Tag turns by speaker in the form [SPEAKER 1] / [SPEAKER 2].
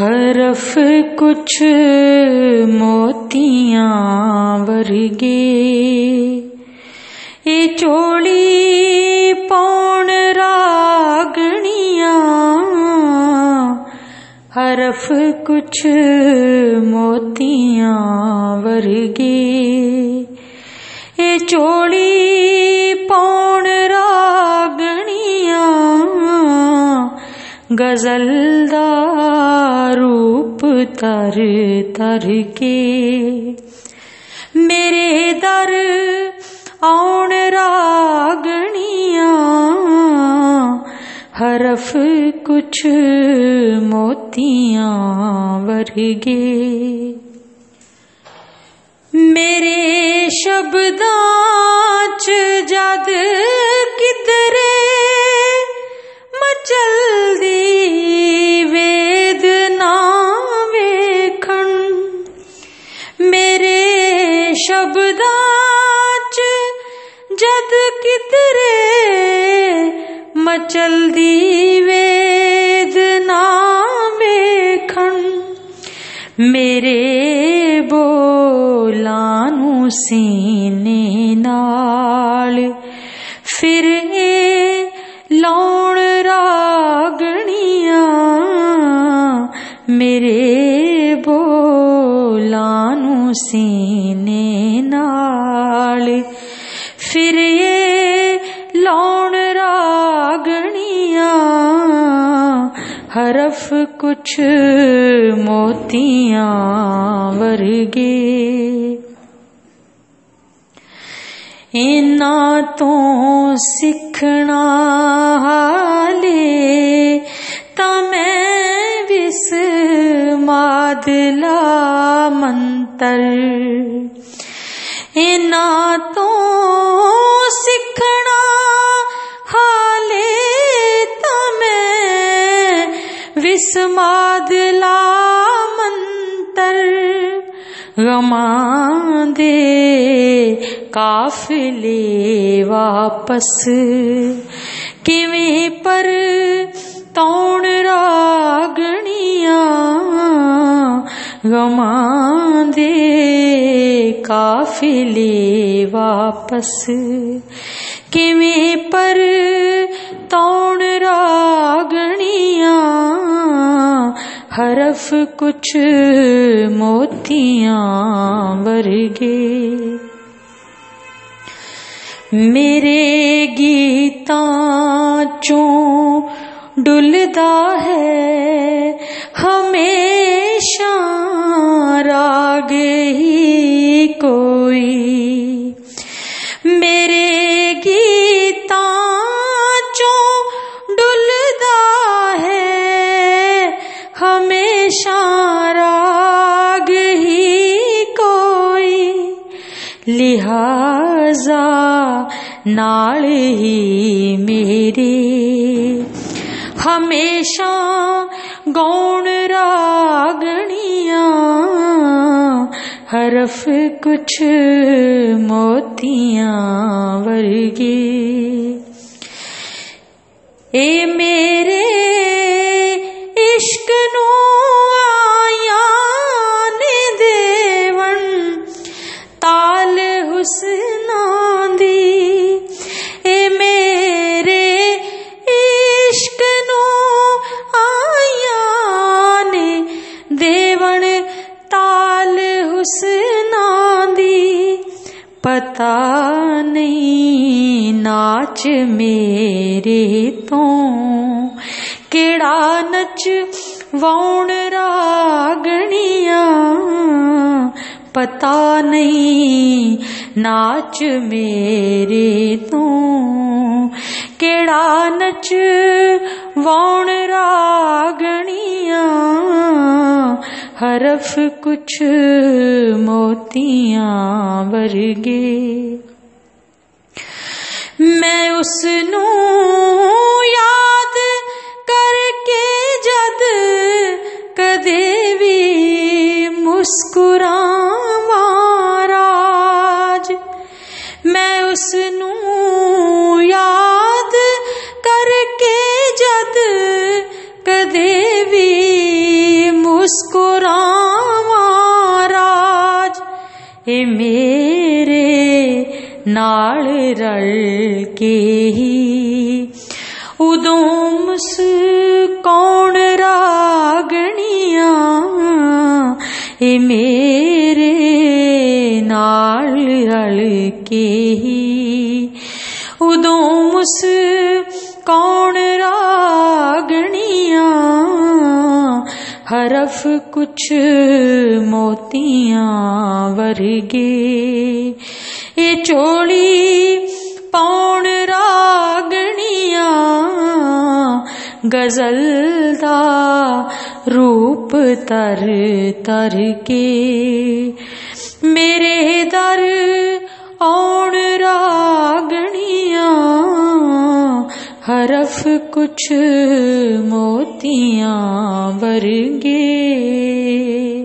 [SPEAKER 1] حرف کچھ موتیاں ورگے۔ اے چوڑی پون راگنیاں حرف کچھ موتیاں ورگے۔ اے چوڑی غزل دا روپ تر تر کے میرے در آن راگنیاں حرف کچھ موتیاں ورگے میرے شبداں جد کترے جد کترے مچل دی وید نا ویکھن میرے بولانو سینے نال پھر لون راگنیاں۔ میرے بولانو سینے نال پھر اے لون راگنیاں حرف کچھ موتیاں ورگے اینا تو سکھنا حالے تا میں وس مادلا منتر اینا سکھنا حالے تا میں وس مادلا منتر غماں دے قافلے واپس کیویں پر تون راگنیاں غماں دے قافلے واپس۔ کیویں پر تون راگنیاں، حرف کچھ موتیاں ورگے۔ میرے گیتاں چوں ڈلدا ہے ہمیشہ کوئی میرے گیتاں چوں ڈلدا ہے، ہمیشہ راگ ہی کوئی۔ لہذا نال ہی میرے ہمیشہ گون راگنیاں حرف کچھ موتیاں ورگی۔ اے میرے عشق نو پتا نہیں ناچ میرے تو۔ کیڑا نچ وون راگنیاں پتا نہیں ناچ میرے تو۔ کیڑا نچ وون راگنیاں حرف کچھ موتیاں ورگے۔ میں اس نو یاد کر کے جد کدے بھی مسکرا اے میرے نال رل کے ہی۔ ادومس کون راگنیاں؟ اے میرے نال رل کے ہی۔ حرف کچھ موتیاں ورگے۔ اے چولی پون راگنیاں، غزل دا روپ تر تر کے۔ میرے در آن راگ طرف کچھ موتیاں ورگے۔